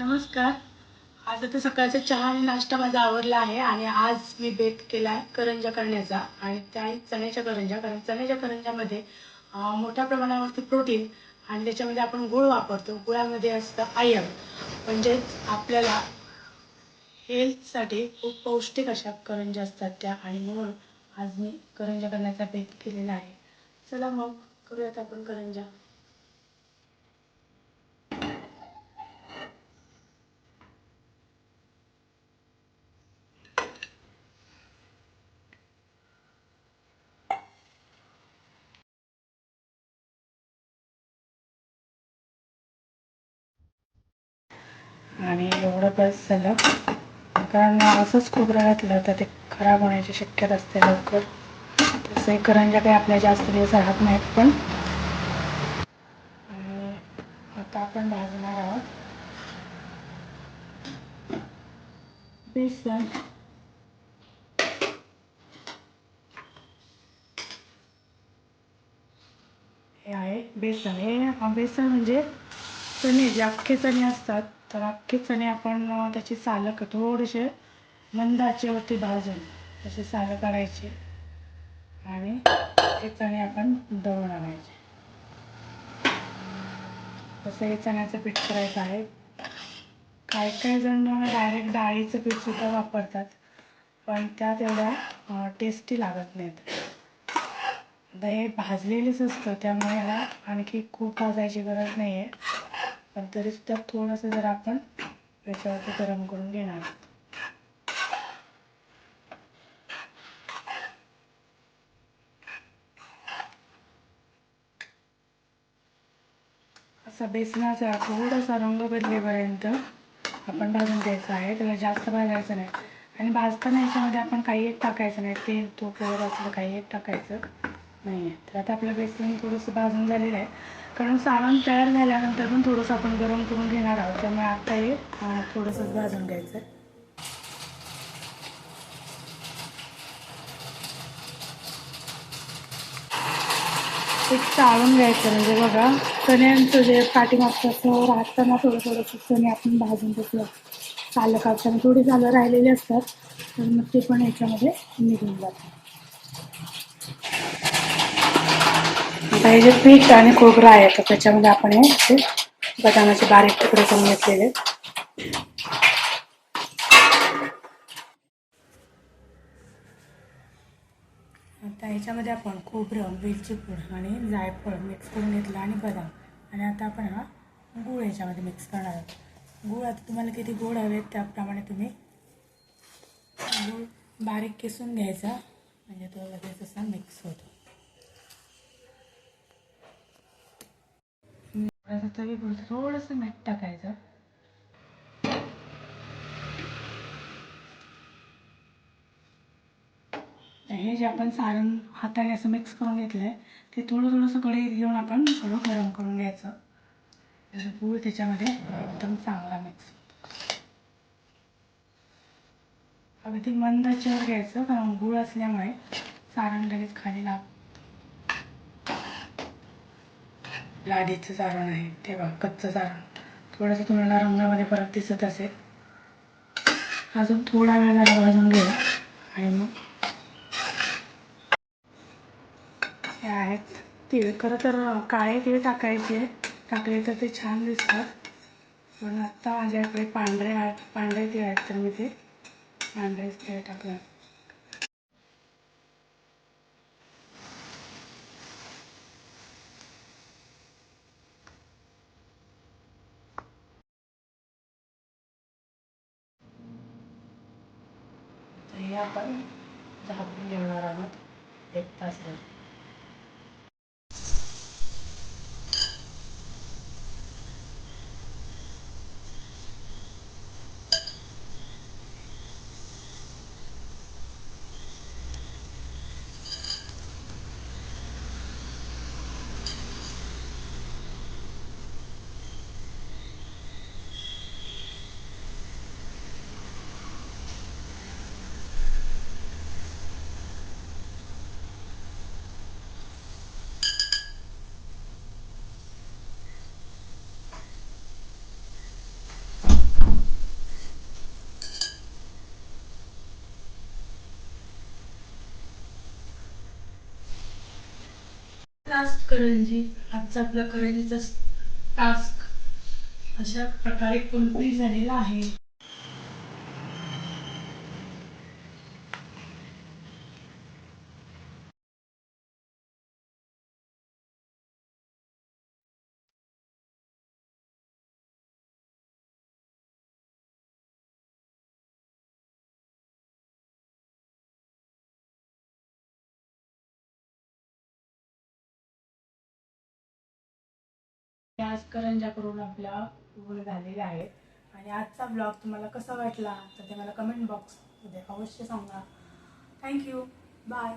नमस्कार. आज आता सकाळचा चहा आणि नाश्ता माझा आवडला आहे आणि आज मी बेत केला आहे करंजा करण्याचा आणि त्या चण्याच्या करंजा कारण चण्याच्या करंजामध्ये मोठ्या प्रमाणावरती प्रोटीन आणि त्याच्यामध्ये आपण गुळ वापरतो. गुळामध्ये असतं आयर्न म्हणजेच आपल्याला हेल्थसाठी खूप पौष्टिक अशा करंजा असतात त्या आणि म्हणून आज मी करंजा करण्याचा बेत केलेला आहे. चला मग करूयात आपण करंजा. आणि एवढं बस झालं. कारण असंच खोबरं घातलं तर ते खराब होण्याची शक्यता असते लवकर. तसे करंजा काही आपल्या जास्त दिवस राहत नाहीत पण. आणि आता आपण भाजणार आहोत. बेसन. हे आहे बेसन. हे बेसन म्हणजे चणे जे अख्खे चणे असतात. तर अख्खे चणे आपण त्याची सालं क- थोडेसे मंद आचेवरती भाजून तसे सालं काढायचे. आणि ते चणे आपण दळून आणायचे तसं हे चण्याचं पीठ करायचं आहे. काही काही जण डायरेक्ट डाळीचं पीठसुद्धा वापरतात पण त्या तेवढ्या टेस्टी लागत नाहीत. आता हे भाजलेलेच असतं त्यामुळे ह्याला आणखी खूप भाजायची गरज नाही आहे पण तरीसुद्धा थोडंसं जर आपण याच्यावरती गरम करून घेणार. आहोत. असा बेसनाचा थोडासा रंग बदलेपर्यंत आपण भाजून घ्यायचा आहे. त्याला जास्त भाजायचं नाही. आणि भाजताना याच्यामध्ये आपण काही एक टाकायचं नाही. तेल तूप वगैरे असलं काही एक टाकायचं. नाही आहे तर आता आपलं बेसन थोडंसं भाजून झालेलं आहे. कारण सारण तयार झाल्यानंतर पण थोडंसं आपण गरम करून घेणार आहोत. त्यामुळे आता हे थोडंसंच थोडंसं भाजून घ्यायचं आहे. एक चाळून घ्यायचं म्हणजे बघा चण्यांचं जे पाठीमागचं असं राहताना थोडं थोडंसं चणे आपण भाजून घेतलं. सालं काढताना थोडी चालं राहिलेली असतात. तर मग ते पण याच्यामध्ये निघून जातात. आता हे जे पीठ आणि खोबरं आहे तर त्याच्यामध्ये आपण हे बदामाचे बारीक तुकडे करून घेतलेले. आहेत. आता ह्याच्यामध्ये आपण खोबरं वेलची पूड आणि जायफळ मिक्स करून घेतलं आणि बदाम. आणि आता आपण हा गूळ ह्याच्यामध्ये मिक्स करणार आहोत. गूळ आता तुम्हाला किती गोड हवेत त्याप्रमाणे तुम्ही गूळ बारीक किसून घ्यायचा. म्हणजे तो लगेच असा मिक्स होतो. आता तवी बोलतो थोडंसं मीठ टाकायचं. हे जे आपण सारण हाताने असं मिक्स करून घेतलं आहे ते थोडं थोडंसं कढईत घेऊन आपण थोडं गरम करून घ्यायचं. त्याचा गूळ त्याच्यामध्ये एकदम चांगला मिक्स अगदी मंद घ्यायचं कारण गूळ असल्यामुळे सारण लगेच खाली लाग लादीचं सारण आहे ते बघ कच्चं सारण थोडंसं तुम्हाला रंगामध्ये फरक दिसत असेल. अजून थोडा वेळ जरा भाजून घ्या आणि मग हे आहेत तीळ. खरं तर काळे तीळ टाकायचे टाकले तर ते छान दिसतात. पण आत्ता माझ्याकडे पांढरे आहेत पांढरे तीळ आहेत तर मी ते पांढरेच तीळ टाकणार. हे आपण झाकून ठेवणार आहोत. एक तास टास्क करंजी आजचा आपला करंजीचा टास्क अशा प्रकारे कंप्लीट झालेला आहे. आज करंजाकडून आपला आपल्या पूर्ण झालेल्या आहेत. आणि आजचा ब्लॉग तुम्हाला कसा वाटला तर ते मला कमेंट बॉक्समध्ये अवश्य सांगा. Thank you bye